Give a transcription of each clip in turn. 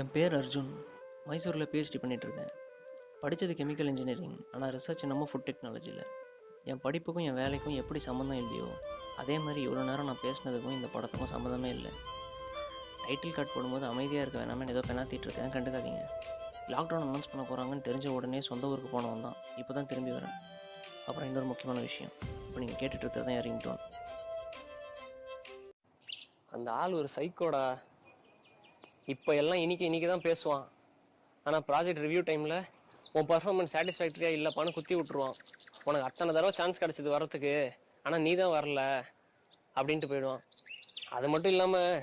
என் பேர் அர்ஜுன். மைசூரில் பிஹெச்டி பண்ணிகிட்ருக்கேன் படித்தது கெமிக்கல் இன்ஜினியரிங் ஆனால் ரிசர்ச் என்னமோ ஃபுட் டெக்னாலஜியில் என் படிப்புக்கும் என் வேலைக்கும் எப்படி சம்மந்தம் இல்லையோ அதே மாதிரி இவ்வளோ நேரம் நான் பேசினதுக்கும் இந்த படத்துக்கும் சம்மந்தமே இல்லை. டைட்டில் கார்டு போடும்போது அமைதியாக இருக்க வேணாமே ஏதோ பெனாத்திட்டு இருக்கேன். கண்டுக்காதீங்க. லாக்டவுன் அனௌன்ஸ் பண்ண போகிறாங்கன்னு தெரிஞ்ச உடனே சொந்த ஊருக்கு போனவன் தான். இப்போ தான் திரும்பி வரேன். அப்புறம் இன்னொரு முக்கியமான விஷயம். இப்போ நீங்கள் கேட்டுட்டு இருக்கிறது தான் ரிங்டோன் அந்த ஆள் ஒரு சைக்கோடா இப்போ எல்லாம் இன்னைக்கு இன்னைக்கு தான் பேசுவான் ஆனால் ப்ராஜெக்ட் ரிவ்யூ டைமில் உன் பர்ஃபார்மன்ஸ் சாட்டிஸ்ஃபேக்டரியாக இல்லைப்பான்னு குத்தி விட்டுருவான். உனக்கு அத்தனை தடவை சான்ஸ் கிடச்சிது வரத்துக்கு ஆனால் நீ தான் வரல அப்படின்ட்டு போயிடுவான். அது மட்டும் இல்லாமல்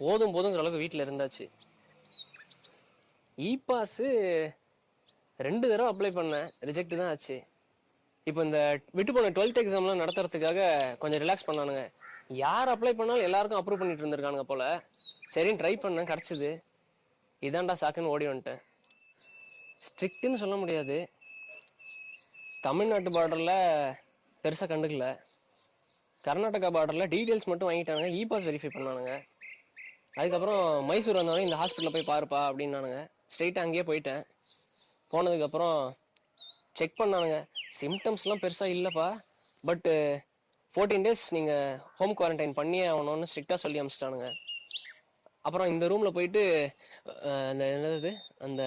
போதும் போதுங்கிற அளவுக்கு வீட்டில் இருந்தாச்சு. இ பாஸு ரெண்டு தடவை அப்ளை பண்ணேன். ரிஜெக்ட் தான் ஆச்சு. இப்போ இந்த விட்டு போன டுவெல்த் எக்ஸாம்லாம் நடத்துறதுக்காக கொஞ்சம் ரிலாக்ஸ் பண்ணானுங்க. யார் அப்ளை பண்ணாலும் எல்லாருக்கும் அப்ரூவ் பண்ணிட்டு இருந்திருக்கானுங்க போல. சரின்னு ட்ரை பண்ணேன் கிடச்சிது. இதான்டா சாக்குன்னு ஓடி வந்துட்டேன். ஸ்ட்ரிக்ட்டுன்னு சொல்ல முடியாது. தமிழ்நாட்டு பார்டரில் பெருசாக கண்டுக்கல. கர்நாடகா பார்டரில் டீட்டெயில்ஸ் மட்டும் வாங்கிட்டானுங்க. E pass verify பண்ணானுங்க. அதுக்கப்புறம் மைசூர் வந்தோடனே இந்த ஹாஸ்பிட்டலில் போய் பாருப்பா அப்படின்னானுங்க. ஸ்ட்ரெயிட்டாக அங்கேயே போயிட்டேன். போனதுக்கப்புறம் செக் பண்ணானுங்க. சிம்டம்ஸ்லாம் பெருசாக இல்லைப்பா. பட்டு ஃபோர்டீன் டேஸ் நீங்கள் ஹோம் குவாரண்டைன் பண்ணியே ஆகணும்னு ஸ்ட்ரிக்டாக சொல்லி அமிச்சிட்டானுங்க. அப்புறம் இந்த ரூமில் போயிட்டு அந்த என்னது அந்த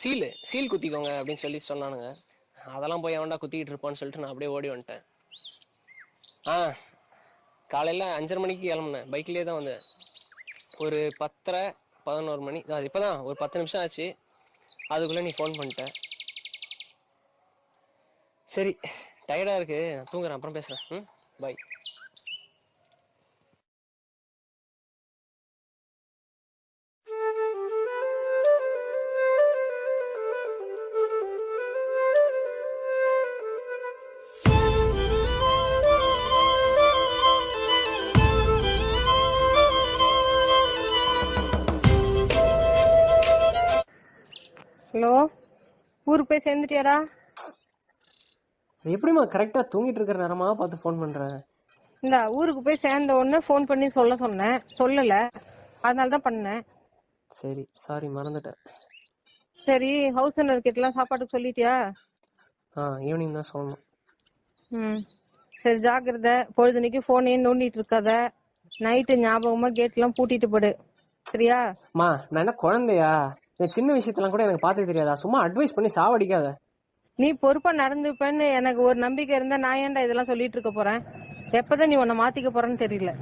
சீலு சீல் குத்திக்கோங்க அப்படின்னு சொல்லி சொன்னானுங்க. அதெல்லாம் போய் அவன்டா குத்திக்கிட்டு இருப்பான்னு சொல்லிட்டு நான் அப்படியே ஓடி வந்துட்டேன். ஆ காலையில் அஞ்சரை மணிக்கு கிளம்புனேன். பைக்லேயே தான் வந்தேன். ஒரு பத்தரை பதினோரு மணி அது இப்போ தான் ஒரு பத்து நிமிஷம் ஆச்சு. அதுக்குள்ளே நீ ஃபோன் பண்ணிட்ட. சரி டயர்டாக இருக்குது நான் தூங்குறேன் அப்புறம் பேசுகிறேன் ம் பாய் ஹலோ ஊருக்கு போய் சேர்ந்துட்டியாடா? எப்படிம்மா கரெக்டாக தூங்கிட்டு இருக்கிற நேரமா பார்த்து ஃபோன் பண்ணுறேன் இந்த ஊருக்கு போய் சேர்ந்த உடனே ஃபோன் பண்ணி சொல்ல சொன்னேன். சொல்லல. அதனால தான் பண்ணேன். சரி சாரி மறந்துட்டேன். சரி ஹவுஸ் ஓனர் கிட்டலாம் சாப்பாட்டுக்கு சொல்லிட்டியா? ஆ ஈவினிங் தான் சொல்லணும். ம். சரி ஜாக்கிரதை. பொழுதுனைக்கு ஃபோனே நோண்டிட்டு இருக்காத. நைட்டு ஞாபகமா கேட்லாம் பூட்டிட்டு போடு. சரியா? அம்மா நான் என்ன குழந்தையா? இந்த சின்ன விஷயத்தெல்லாம் கூட எனக்கு பார்த்து தெரியாதா? சும்மா அட்வைஸ் பண்ணி சாவடிக்காத. நீ பொறுப்பா நடந்துப்பேன்னு எனக்கு ஒரு நம்பிக்கை இருந்தா நான் ஏன்டா இதெல்லாம் சொல்லிட்டு இருக்க போறேன்? எப்பதான் நீ உன்னை மாத்திக்க போறேன்னு தெரியல.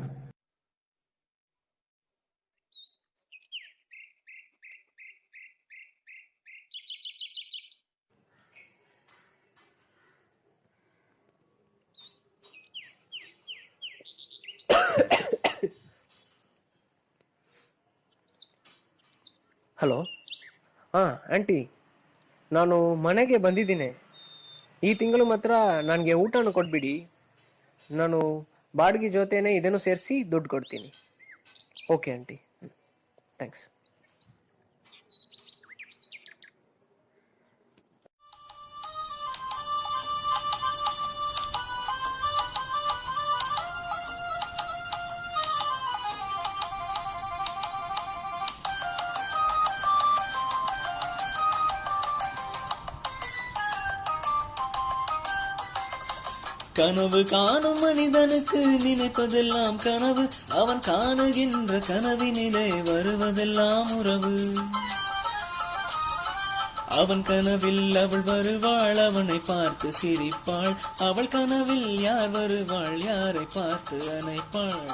ಹಲೋ ಹಾಂ, ಆಂಟಿ. ನಾನು ಮನೆಗೆ ಬಂದಿದ್ದೀನಿ. ಈ ತಿಂಗಳು ಮಾತ್ರ ನನಗೆ ಊಟನೂ ಕೊಟ್ಬಿಡಿ. ನಾನು ಬಾಡಿಗೆ ಜೊತೆನೇ ಇದನ್ನು ಸೇರಿಸಿ ದುಡ್ಡು ಕೊಡ್ತೀನಿ. Okay, aunty. ಥ್ಯಾಂಕ್ಸ್ கனவு காணும் மனிதனுக்கு நினைப்பதெல்லாம் கனவு. அவன் காணுகின்ற கனவினிலே வருவதெல்லாம் உறவு. அவன் கனவில் அவள் வருவாள் அவனை பார்த்து சிரிப்பாள். அவள் கனவில் யார் வருவாள் யாரை பார்த்து அணைப்பாள்.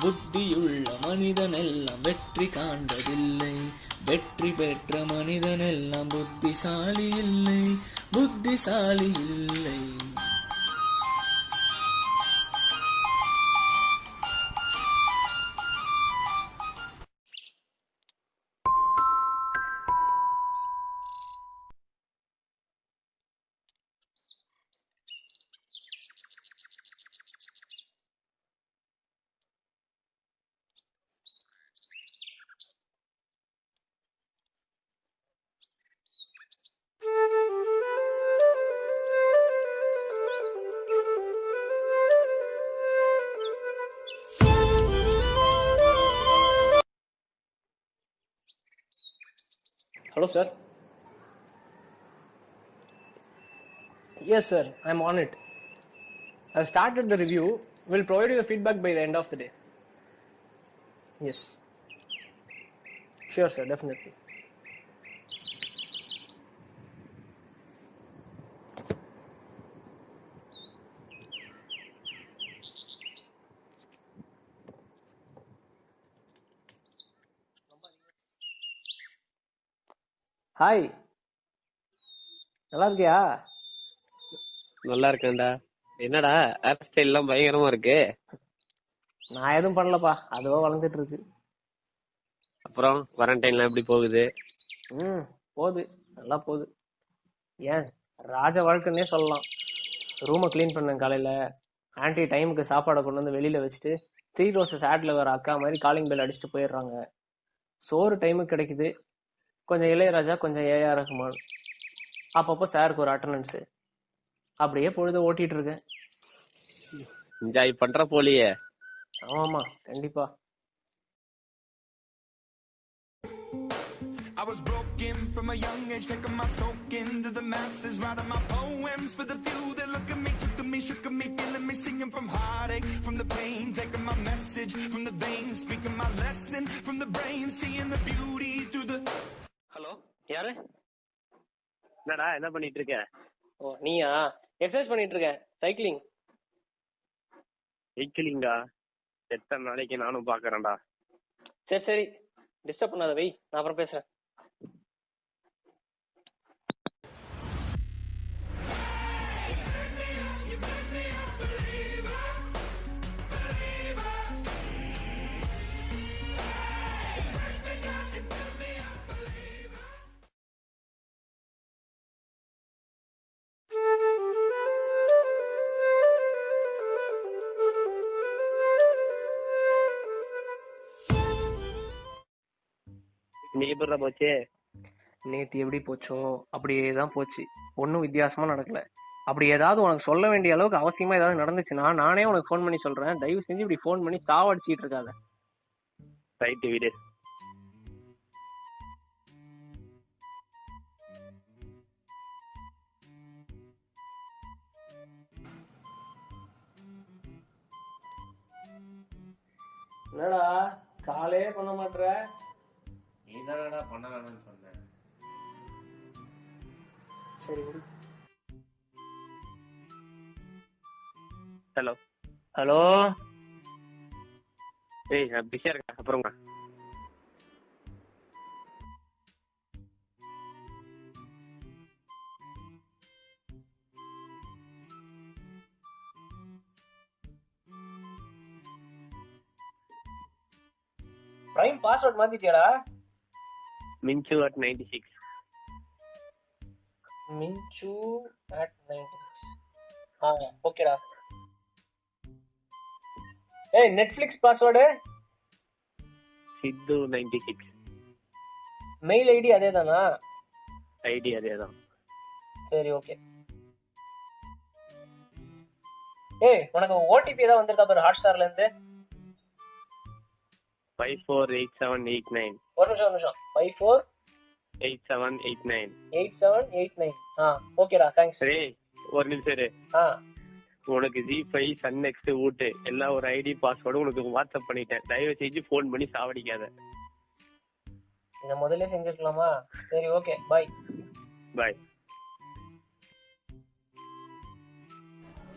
புத்தியுள்ள மனிதன் எல்லாம் வெற்றி காண்பதில்லை. வெற்றி பெற்ற மனிதனெல்லாம் புத்திசாலி இல்லை புத்திசாலி இல்லை. Hello, sir. Yes, sir. I'm on it. I've started the review. We'll provide you the feedback by the end of the day. Yes. Sure, sir. Definitely. Hi நல்லா இருக்கியா நல்லா இருக்கேன்டா என்னடா? ஹேர் ஸ்டைல் எல்லாம் பயங்கரமா இருக்கு. நான் எதுவும் பண்ணலப்பா. அதுவா வளர்ந்துட்டு இருக்கு அப்புறம் குவாரண்டைன்லாம் எப்படி போகுது? ம் போகுது. நல்லா போகுது. ஏன்? ராஜ வாழ்க்கைன்னே சொல்லலாம். ரூமை க்ளீன் பண்ணேன் காலையில. ஆன்ட்டி டைமுக்கு சாப்பாடை கொண்டு வந்து வெளியில வச்சுட்டு த்ரீ ரோசஸ் ஆட்ல வர அக்கா மாதிரி காலிங் பெல் அடிச்சுட்டு போயிடுறாங்க. சோறு டைமுக்கு கிடைக்குது. கொஞ்சம் இளையராஜா கொஞ்சம் ஏஆர் ரஹ்மான் அப்பப்போ சாருக்கு ஒரு அட்டண்டன்ஸ் அப்படியே பொழுது ஓட்டிட்டு இருக்கேன் என்ஜாய் பண்ற போலியே ஆமாமா கண்டிப்பா I was broken from a young age, taking my soak into the masses, writing my poems for the few that look at me, took at me, shook at me, feeling me, singing from heartache, from the pain, taking my message from the veins, speaking my lesson from the brain, seeing the beauty through the. Hello யாரு? என்னடா என்ன பண்ணிட்டு இருக்க ஓ நீயா? Exercise பண்ணிட்டு இருக்கேன் cycling சைக்கிளிங்கா எத்தனை நாளைக்கு நானும் பாக்குறேன்டா. சரி சரி. டிஸ்டர்ப் பண்ணாத வை. நான் அப்புறம் பேசுறேன். நீ எப்படி போச்சு. நேத்து எப்படி போச்சோ அப்படியே தான் போச்சு. ஒன்றும் வித்தியாசமா நடக்கல. அப்படி ஏதாவது உனக்கு சொல்ல வேண்டிய அளவுக்கு அவசியமா ஏதாவது நடந்துச்சுன்னா நானே உனக்கு ஃபோன் பண்ணி சொல்றேன். தயவு செஞ்சு இப்படி ஃபோன் பண்ணி சாவடிச்சிட்டு இருக்காத. ரைட்டு விடு. என்னடா காலே பண்ண மாட்ற? நீ தானடா பண்ண வேணாம்னு சொன்ன? சரி ஹலோ. ஹலோ? ஏய் நான் பிஸியா இருக்கேன். அப்புறமா பிரைம் பாஸ்வேர்ட் மாத்திட்டியாடா? அட் நைன்டி சிக்ஸ் மின்சு அட் நைன்டி ஆ ஓகேடா ஏய் Netflix password Sidhu ninety six mail ID அதே தானா ஐடி அதே தான் சரி ஓகே ஏய் உனக்கு ஓடிபி ஏதாவது வந்திருக்கா பாரு ஹாட் ஸ்டார்ல இருந்து? Five four eight seven eight nine ஒரு நிமிஷம் ஒரு நிமிஷம். Five four eight seven eight nine eight seven eight nine ஆ ஓகேடா தேங்க்ஸ் சரி ஒரு நிமிஷம் இரு. ஆ. உனக்கு ஜி ஃபைவ் சன் நெக்ஸ்ட் ஊட்டு எல்லா ஒரு ஐடி பாஸ்வேர்டும் உனக்கு வாட்ஸ்அப் பண்ணிட்டேன். தயவு செஞ்சு ஃபோன் பண்ணி சாவடிக்காத. இதை முதல்ல செஞ்சிருக்கலாமா? சரி ஓகே பாய் பாய்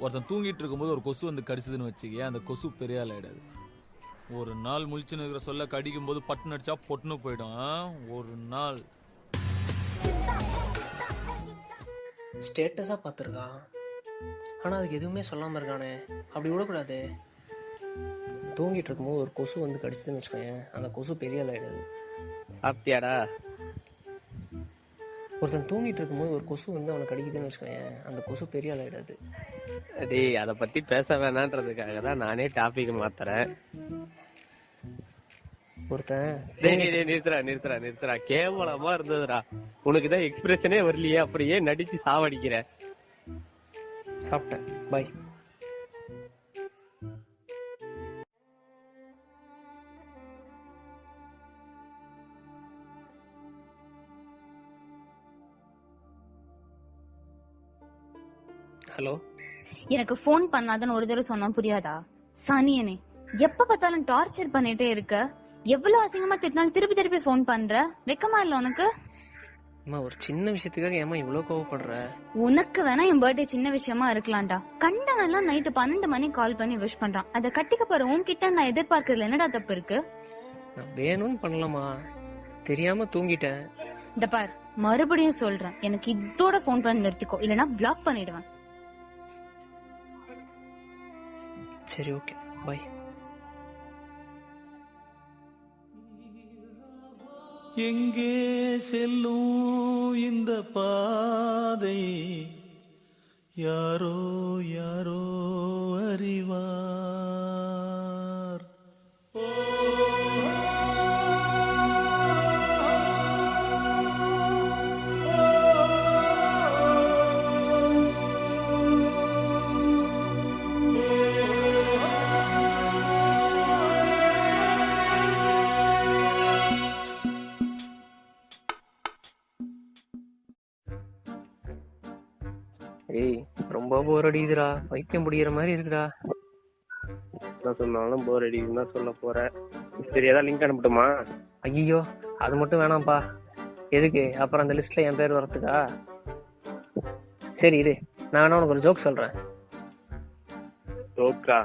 ஒருத்தன் தூங்கிட்டு இருக்கும்போது ஒரு கொசு வந்து கடிச்சதுன்னு வச்சுக்கயே அந்த கொசு பெரிய ஆள் ஆயிடாது ஒரு நாள் முழிச்சுன்னு இருக்கிற சொல்ல கடிக்கும் போது பட்டுன்னு அடிச்சா பொட்டுன்னு போயிடும்? ஒரு நாள். ஸ்டேட்டஸாக பார்த்துருக்கான். ஆனால் அதுக்கு எதுவுமே சொல்லாமல் இருக்கானே. அப்படி விடக்கூடாது. தூங்கிட்டு இருக்கும்போது ஒரு கொசு வந்து கடிச்சதுன்னு வச்சுக்கோங்க அந்த கொசு பெரிய ஆள் ஆயிடுது. சாப்பிட்டியாடா? ஒருத்தன் தூங்கிட்டு இருக்கும்போது ஒரு கொசு வந்து அவனை கடிக்குதுன்னு வச்சுக்கோங்க அந்த கொசு பெரிய ஆள் ஆயிடாது. டேய் அத பத்தி பேச வேணான்றதுக்காக தான் நானே டாபிக் மாத்துறேன். ஒருத்தன் நிறுத்துறா நிறுத்துறா நிறுத்துறா கேவலமா இருந்ததுடா. உனக்கு தான் எக்ஸ்பிரஷனே வரலையே அப்படியே நடிச்சு சாவடிக்கிற. சாப்பிட்டேன். பை ஹலோ எனக்கு ஃபோன் பண்ணாதன்னு ஒரு தடவை சொன்னா புரியாதா? சனியனே எப்ப பார்த்தாலும் டார்ச்சர் பண்ணிட்டே இருக்க? எவ்வளவு அசிங்கமா திட்டினாலும் திருப்பி திருப்பி ஃபோன் பண்ற? வெக்கமா இல்ல உனக்கு? அம்மா ஒரு சின்ன விஷயத்துக்காக ஏமா இவ்வளவு கோவப்படுற? உனக்கு வேணா என் பர்த்டே சின்ன விஷயமா இருக்கலாம்டா. கண்டவன் எல்லாம் நைட்டு பன்னெண்டு மணிக்கு கால் பண்ணி விஷ் பண்றான். அதை கட்டிக்க போற உன்கிட்ட நான் எதிர்பார்க்கறதுல என்னடா தப்பு இருக்கு? நான் வேணும்னு பண்ணலாமா தெரியாம தூங்கிட்டேன். இந்த பார் மறுபடியும் சொல்றேன். எனக்கு இதோட ஃபோன் பண்ணி நிறுத்திக்கோ. இல்லனா பிளாக் பண்ணிடுவேன். சரி ஓகே பை எங்கே செல்லும் இந்த பாதை? யாரோ யாரோ அறிவா? போர் அடிக்குதுடா. பைத்தியம் பிடிக்கிற மாதிரி இருக்குடா. என்ன சொன்னாலும் போர் அடிக்குதுன்னு தான் சொல்ல போறேன் சரி ஏதாவது லிங்க் அனுப்பட்டுமா? ஐயோ அது மட்டும் வேணாம்ப்பா. எதுக்கு? அப்புறம் அந்த லிஸ்ட்ல என் பேர் வரதுக்கா சரி இது நான் வேணா உனக்கு ஒரு ஜோக் சொல்றேன். ஓக்கா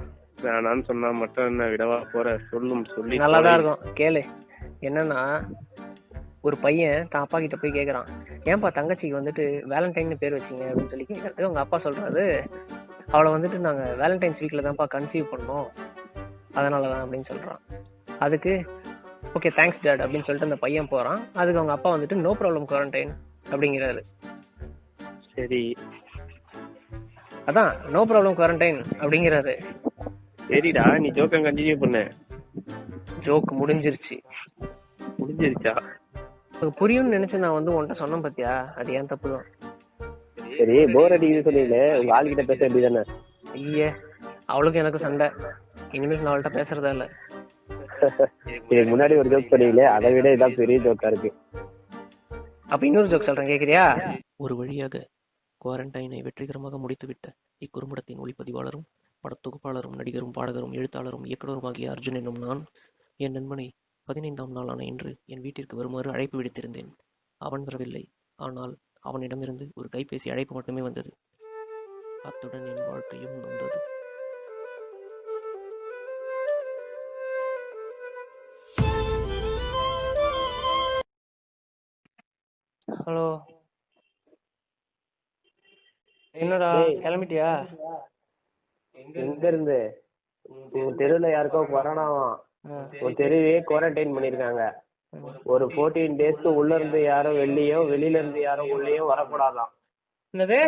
வேணான்னு சொன்னா மட்டும் என்ன விடவா போற? சொல்லும் சொல்லி நல்லாதான் இருக்கும். கேளு. என்னன்னா ஒரு பையன் தான் அப்பா கிட்ட போய் கேக்குறான். ஏன்பா தங்கச்சிக்கு வந்துட்டு வேலண்டைன்னு பேர் வச்சீங்க அப்படின்னு சொல்லி கேட்கறதுக்கு அவங்க அப்பா சொல்றாரு அவளை வந்துட்டு நாங்க வேலண்டைன்ஸ் வீக்ல தான்ப்பா கன்சீவ் பண்ணோம். அதனால தான் அப்படின்னு சொல்றான். அதுக்கு ஓகே தேங்க்ஸ் டேட் அப்படின்னு சொல்லிட்டு அந்த பையன் போறான். அதுக்கு அவங்க அப்பா வந்துட்டு நோ ப்ராப்ளம் குவாரண்டைன் அப்படிங்கிறாரு. சரி. அதான் நோ ப்ராப்ளம் குவாரண்டைன் அப்படிங்கிறாரு. சரிடா நீ ஜோக்கம் கண்டினியூ பண்ணு. ஜோக் முடிஞ்சிருச்சு. முடிஞ்சிருச்சா? உனக்கு புரியும்னு நினைச்சு நான் வந்து உன்கிட்ட சொன்னேன் பாத்தியா? அது ஏன் தப்பு தான் சரி போர் அடிக்குது சொன்னீங்களே உங்க ஆள்கிட்ட பேச வேண்டியதானே ஐயே அவளுக்கும் எனக்கு சண்டை. இனிமேல் நான் அவள்கிட்ட பேசுறதா இல்ல. இதுக்கு முன்னாடி ஒரு ஜோக் சொன்னீங்களே அதை விட இதான் பெரிய ஜோக்கா இருக்கு. அப்ப இன்னொரு ஜோக் சொல்றேன் கேக்குறியா? ஒரு வழியாக குவாரண்டைனை வெற்றிகரமாக முடித்துவிட்ட இக்குறும்படத்தின் ஒளிப்பதிவாளரும் படத்தொகுப்பாளரும் நடிகரும் பாடகரும் எழுத்தாளரும் இயக்குனரும் ஆகிய அர்ஜுன் என்னும் நான் என் நண்பனை பதினைந்தாம் நாளான இன்று என் வீட்டிற்கு வருமாறு அழைப்பு விடுத்திருந்தேன். அவன் வரவில்லை. ஆனால் அவனிடமிருந்து ஒரு கைபேசி அழைப்பு மட்டுமே வந்தது. அத்துடன் என் வாழ்க்கையும் நொந்தது ஹலோ. என்னடா டேய். கிளம்பிட்டியா? எங்க இருந்து தெருவுல யாருக்கோ கொரோனாவாம் ஒரு தெருவே குவாரண்டைன் பண்ணிருக்காங்க. ஒரு ஃபோர்டீன் டேஸ்க்கு உள்ள இருந்து யாரும் வெளியோ வெளியில இருந்து யாரும் உள்ளேயும் வரக்கூடாதாம். என்னது?